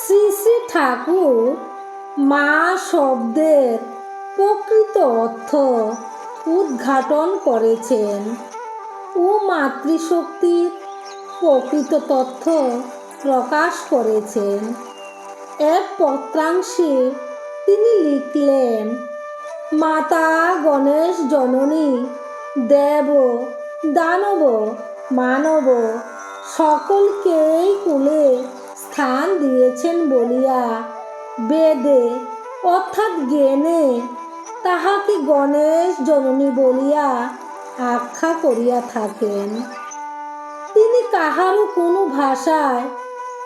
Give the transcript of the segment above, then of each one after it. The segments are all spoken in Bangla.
শ্রী শ্রী ঠাকুর, মা শব্দের প্রকৃত অর্থ উদ্ঘাটন করেছেন। ও মাতৃশক্তির প্রকৃত তথ্য প্রকাশ করেছেন। এক পত্রাংশে তিনি লিখলেন, মাতা গণেশ জননী, দেব, দানব, মানব, সকলকেই কুলে স্থান দিয়েছেন বলিয়া বেদে, অর্থাৎ জ্ঞানে, তাহাকে গণেশ জননী বলিয়া আখ্যা করিয়া থাকেন। তিনি কাহারও কোনো ভাষায়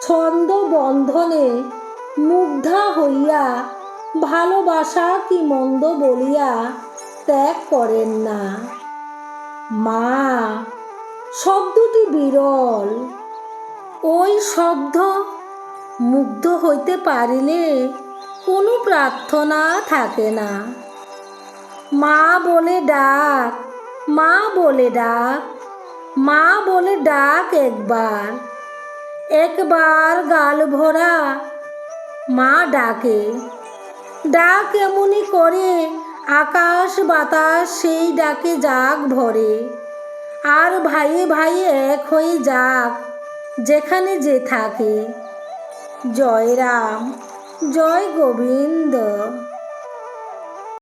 ছন্দ বন্ধনে মুগ্ধা হইয়া ভালোবাসা কি মন্দ বলিয়া ত্যাগ করেন না। মা, শব্দটি বিরল। ওই শব্দ মুগ্ধ হইতে পারিলে কোনো প্রার্থনা থাকে না। মা বলে ডাক, মা বলে ডাক, মা বলে ডাক একবার। একবার গাল ভরা মা ডাকে। ডাক এমনই করে আকাশ বাতাস সেই ডাকে যাক ভরে। আর ভাইয়ে ভাইয়ে এক হয়ে যাক যেখানে যে থাকে। জয় রাম জয় গোবিন্দ।